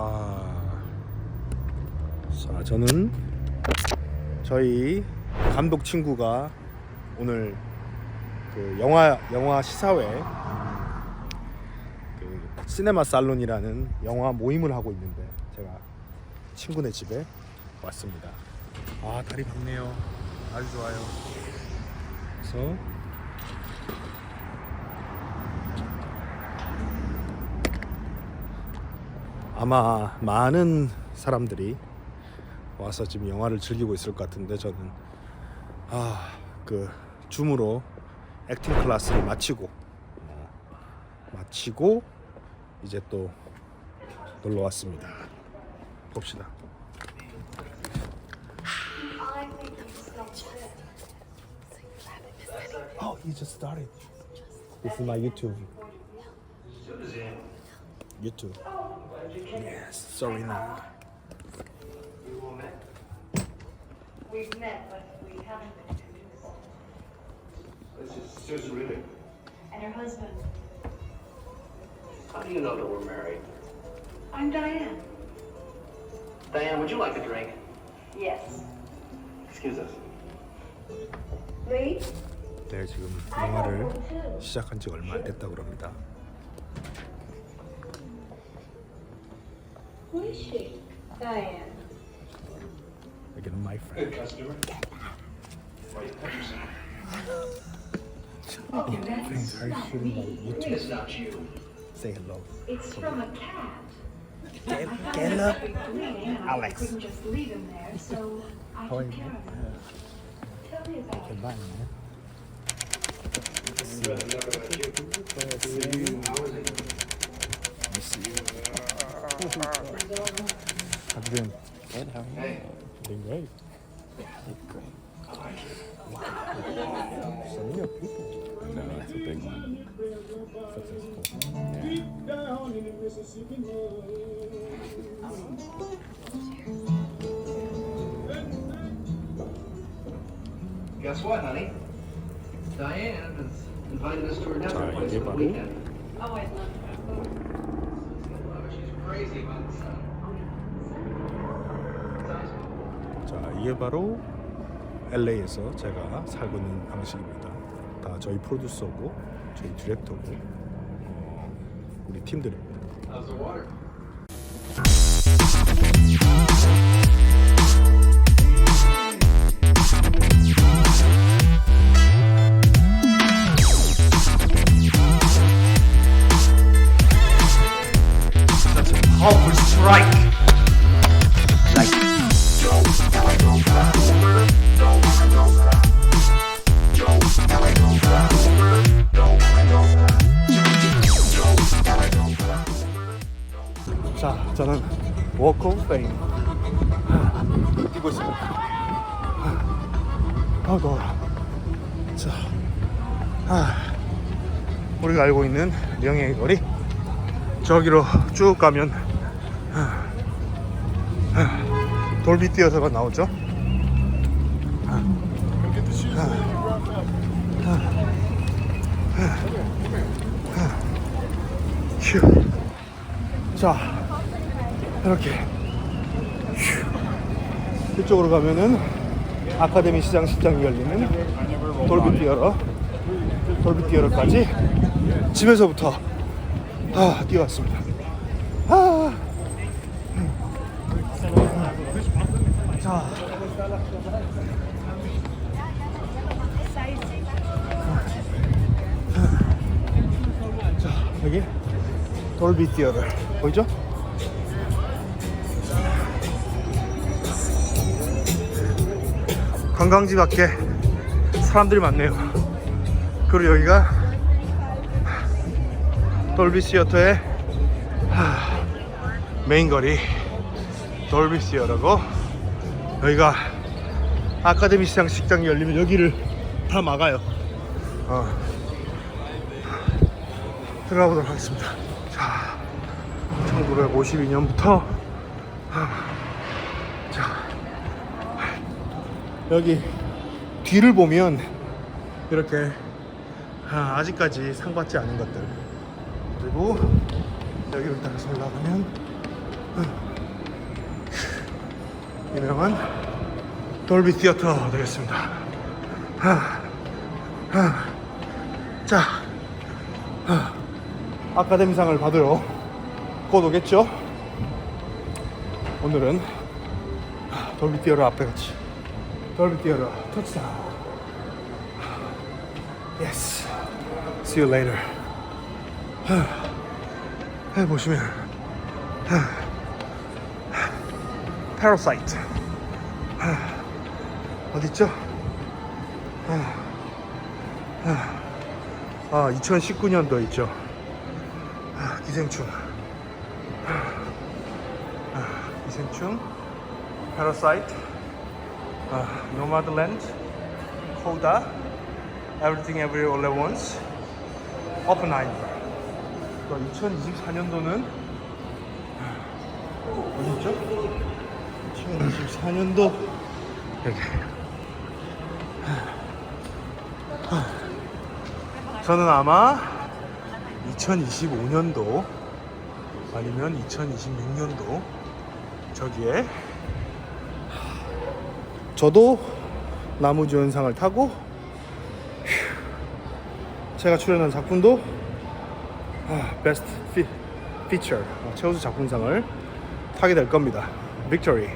아, 자 저는 저희 감독 친구가 오늘 그 영화 영화 시사회 그 시네마 살론이라는 영화 모임을 하고 있는데 제가 친구네 집에 왔습니다. 아 다리 밝네요. 아주 좋아요. 그래서 아마 많은 사람들이 와서 지금 영화를 즐기고 있을 것 같은데 저는 아 그 줌으로 액팅 클래스를 마치고 어, 마치고 이제 또 놀러 왔습니다. 봅시다. Oh, he just started. This is my YouTube. YouTube. Yes, sorry now. We've met, but we haven't been introduced. This is Susan Rubin. And her husband, How do you know that we're married? I'm Diane. Diane, would you like a drink? Yes. Excuse us. Lee? 네, 지금 영화를 시작한 지 얼마 안 됐다고 그럽니다. Who oh, is she? Diane. Look at my friend. customer. Oh, that's Things are not me. It's not you. Say hello. It's from a cat. Get, get up. Alex. I couldn't just leave him there, so I took care of him. Tell me about it. Goodbye, man. Let's see. Let's see. Let's. How you doing? Good, how are you? Doing great. Did great. So many people. I know, that's a big one. Successful. Yeah. Guess what, honey? Diane has invited us to her dinner place for the weekend. Oh, I love 자 이게 바로 LA에서 제가 살고 있는 방식입니다. 다 저희 프로듀서고 저희 디렉터고 어, 우리 팀들입니다. Powerful strike. Like 자 저는 워크 오브 페임 뛰고 있습니다. 아 더워라. 자 아, 우리가 알고 있는 명예의 거리 저기로 쭉 가면 돌비 뛰어서가 나오죠. 아, 휴. 자, 이렇게 휴. 이쪽으로 가면은 아카데미 시장 시장이 열리는 돌비 뛰어러 돌비 뛰어러까지 집에서부터 아, 뛰어왔습니다. 아. 자. 자, 여기 돌비 뛰어러 보이죠? 관광지 밖에 사람들이 많네요. 그리고 여기가 돌비 시어터의 하, 메인 거리 돌비 시어터고 여기가 아카데미 시장 식당이 열리면 여기를 다 막아요. 어. 들어가 보도록 하겠습니다. 자, 1952년부터 자, 여기 뒤를 보면 이렇게 아, 아직까지 상 받지 않은 것들 그리고 여기로 따라서 올라가면 유명한 돌비 티어터 되겠습니다. 자, 하. 아카데미상을 받으러 곧 오겠죠? 오늘은 돌비 티어러 앞에 같이 돌비 티어러 터치다운. Yes. See you later. 하, 보시면 파라사이트 어디 있죠? 아 2019년도 있죠. 아, 기생충. 아, 기생충. 파라사이트. 아, 노마드랜드. 코다. Everything Everywhere All at Once. 오픈하이머. 2024년도는 어디 있죠? 2024년도 여기. 저는 아마 2025년도 아니면 2026년도 저기에 저도 나무주연상을 타고 제가 출연한 작품도 베스트 피, 피처 어, 최우수 작품상을 타게 될 겁니다. 빅토리.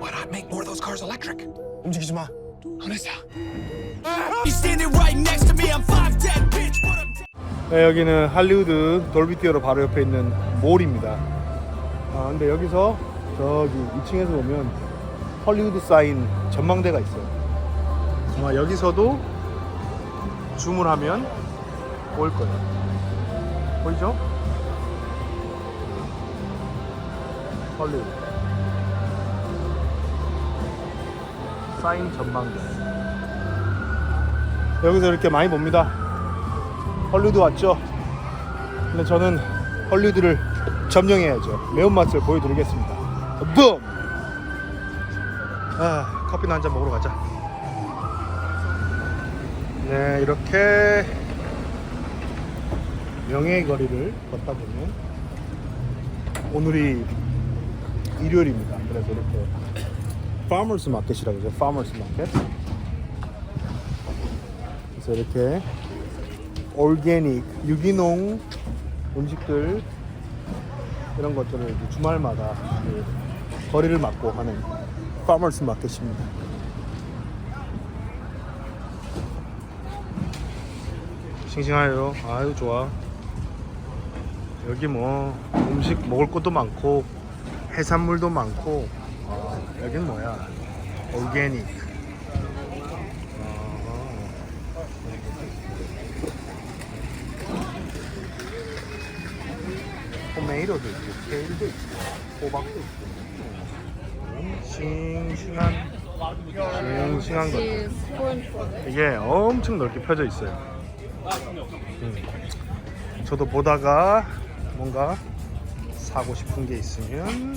Why not make more of those cars electric? 움직이지 마. Honest. He's standing right next to me. I'm 5'10", bitch, but I'm 네, 여기는 할리우드 돌비 티어로 바로 옆에 있는 몰입니다. 아, 근데 여기서 저기 2층에서 보면 헐리우드 사인 전망대가 있어요. 아마 여기서도 주문하면 올 거예요. 보이죠? 헐리우드 사인 전망대. 여기서 이렇게 많이 봅니다. 헐리우드 왔죠? 근데 저는 헐리우드를 점령해야죠. 매운맛을 보여드리겠습니다. 붐! 아, 커피나 한 잔 먹으러 가자. 네, 이렇게 명예의 거리를 걷다 보면 오늘이 일요일입니다. 그래서 이렇게 파머스 마켓이라고 하죠. 파머스 마켓. 그래서 이렇게 올게닉 유기농 음식들 이런 것들을 주말마다 그 거리를 막고 하는 파머스 마켓입니다. 싱싱하요. 아유 좋아. 여기 뭐 음식 먹을 것도 많고 해산물도 많고 아, 여긴 뭐야? 올게닉. 어허. 토메이로도 있고 케일도 있고 호박도 있고 음, 싱싱한 싱싱한 것들 이게 엄청 넓게 펴져 있어요 음. 저도 보다가 뭔가 사고 싶은 게 있으면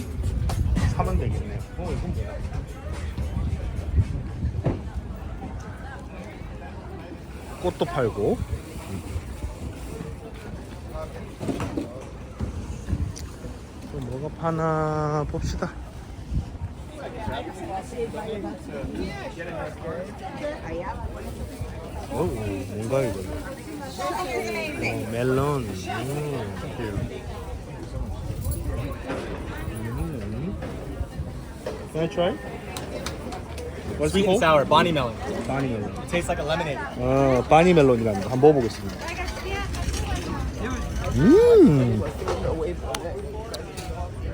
사면 되겠네요 어 이건 뭐야 꽃도 팔고 또 뭐가 파나 봅시다. 어우 뭔가 이거. 어, 멜론. 음. 음. Can I try? What's Sweet it and called? sour, Bonnie melon. 바니 멜론. Tastes like a lemonade. 어, 바니 멜론이라는 거 한번 먹어보겠습니다. 음.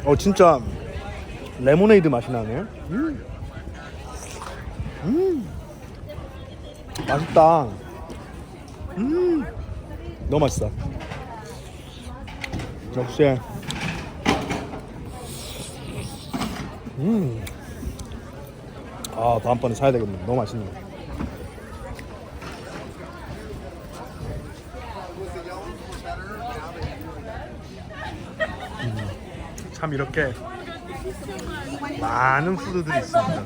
어 진짜 레모네이드 맛이 나네. 음. 음. 맛있다. 음. 너무 맛있어. 역시. 음. 아 다음번에 사야 되겠네. 너무 맛있네. 참 이렇게 많은 푸드들이 있습니다.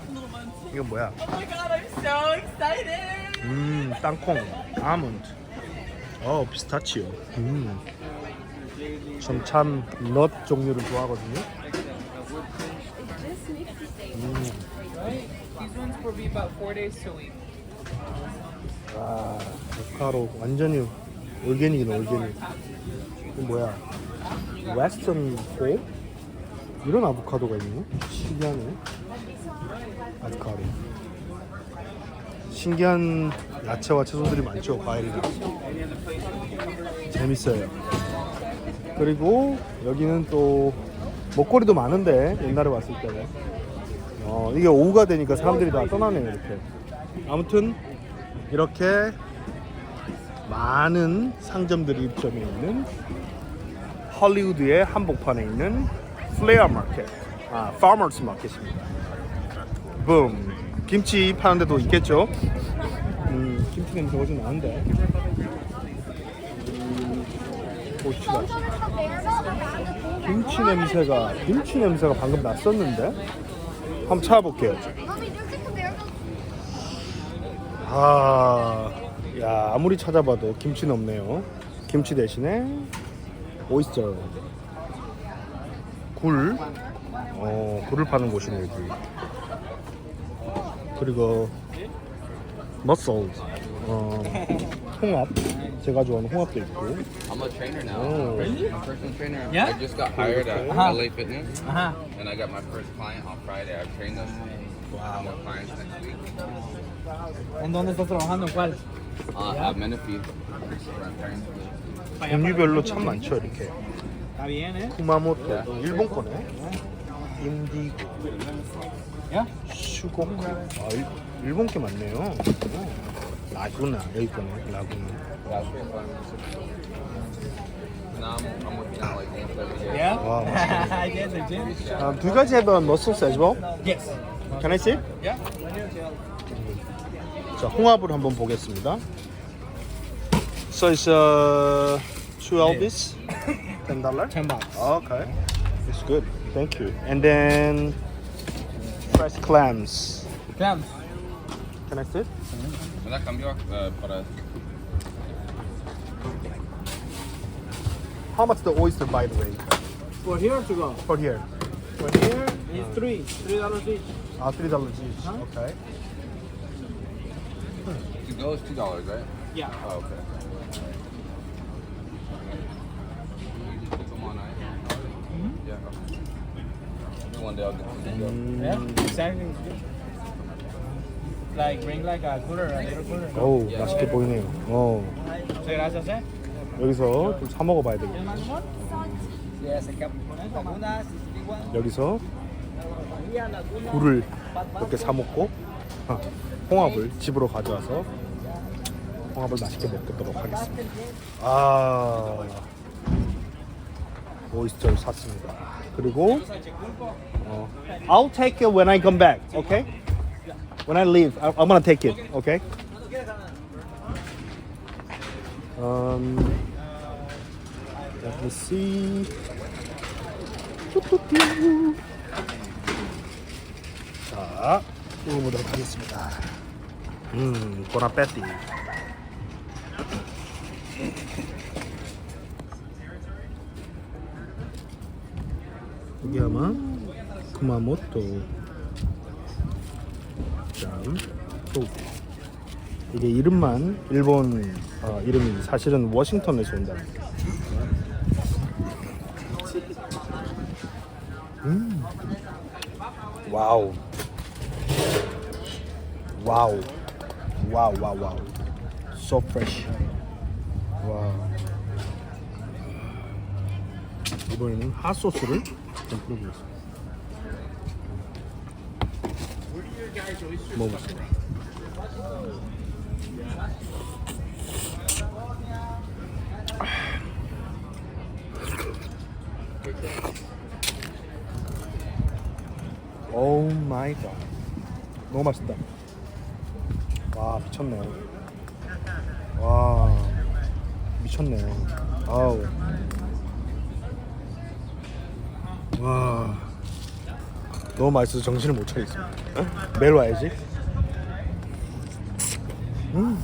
이건 뭐야? Oh! 음, 땅콩, 아몬드, 어, 피스타치오. 음. 전참 넛 종류를 좋아하거든요. Week. 아, 아보카도 완전히 올게닉이네 올게닉. 이거 뭐야? 웨스턴 고? 이런 아보카도가 있네? 신기하네. 아보카도. 신기한 야채와 채소들이 많죠 과일이랑. 재밌어요. 그리고 여기는 또 먹거리도 많은데 옛날에 왔을 때는 어, 이게 오후가 되니까 사람들이 다 떠나네요 이렇게. 아무튼 이렇게 많은 상점들이 입점해 있는 헐리우드의 한복판에 있는 플레어 마켓, 아, 파머스 마켓입니다. 붐. 김치 파는 데도 있겠죠? 음, 김치 냄새가 좀 나는데. 음, 보시다. 김치 냄새가, 김치 냄새가 방금 났었는데? 한번 찾아볼게요. 아, 야 아무리 찾아봐도 김치는 없네요. 김치 대신에 오이스터, 굴, 어 굴을 파는 곳이네 여기. 그리고 머슬, 어 홍합, 제가 좋아하는 홍합도 있고. I'm a trainer now. Oh. I'm a personal trainer. Yeah? I just got hired at Uh-huh. LA Fitness, Uh-huh. and I got my first client on Friday. I've trained them. Wow. More clients next week. ¿En dónde estás trabajando? ¿Cuál? Uh, At Menifee. where I'm training. 종류별로 참 많죠 이렇게. Está bien, ¿eh? 쿠마모토, 일본 거네. 인디고, ¿Ya? 슈고쿠. 아, 일, 일본 게 많네요. 어. 라구나 여기 거네. 라구나. Yeah? Wow. yes, I did. Um, do you guys have uh, mussels as well? Yes. Can I see? Yeah? 자, 홍합을 한번 보겠습니다. So it's uh, two elvis, ten dollar. 10 bucks. Okay, it's good. Thank you. And then fresh clams. Clams. Can I sit? ¿Me la cambio uh, para How much the oyster, by the way, For here to go. for here? For here is three. Three dollars each. Ah, three dollars each. Okay. to go is two dollars, right? Yeah. Oh, okay. One day I'll get to go. Yeah? Exactly. Like bring like a cooler, a little cooler. 오, 맛있게 보이네요. 어, Muchas gracias, eh. 여기서 좀 사 먹어봐야 되겠네. Yes, acá ponen algunas. 여기서 굴을 이렇게 사 먹고 아, 홍합을 집으로 가져와서 홍합을 맛있게 먹도록 하겠습니다. 아 오이스터를 샀습니다. 그리고 어, I'll take it when I come back. Okay? When I leave, I- I'm gonna take it. Okay? Um, let me see. 자, 먹어보도록 하겠습니다. 음, 보나페티. 여기 아마 쿠마모토 점 소. 이게 이름만 일본 어, 이름이 사실은 워싱턴에서 온다는 거. 음. 와우. 와우. 와우, 와우, 와우. So fresh. 와우. 이번에는 핫소스를 좀 뿌려보겠습니다. 먹어보겠습니다. 오 마이 갓. 너무 맛있다. 와, 미쳤네. 와, 미쳤네. 아우. 와. 너무 맛있어서 정신을 못 차리겠습니다. 매일 와야지. 음.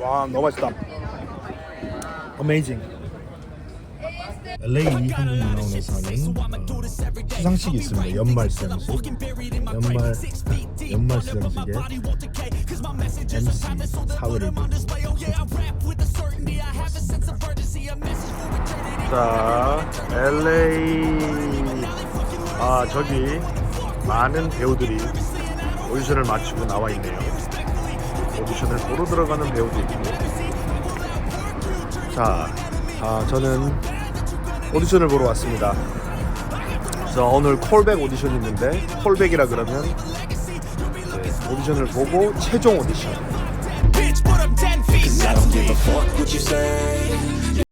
와 너무 맛있다. Amazing. LA 한국 문화원에서 하는 어, 시상식이 있습니다. 연말 시상식. 연말 연말 시상식에 MC 사회를 자, LA 아 저기 많은 배우들이 오디션을 마치고 나와 있네요. 오디션을 보러 들어가는 배우도 있고. 자, 아, 저는 오디션을 보러 왔습니다. 그래서 오늘 콜백 오디션이 있는데 콜백이라 그러면 오디션을 보고 최종 오디션.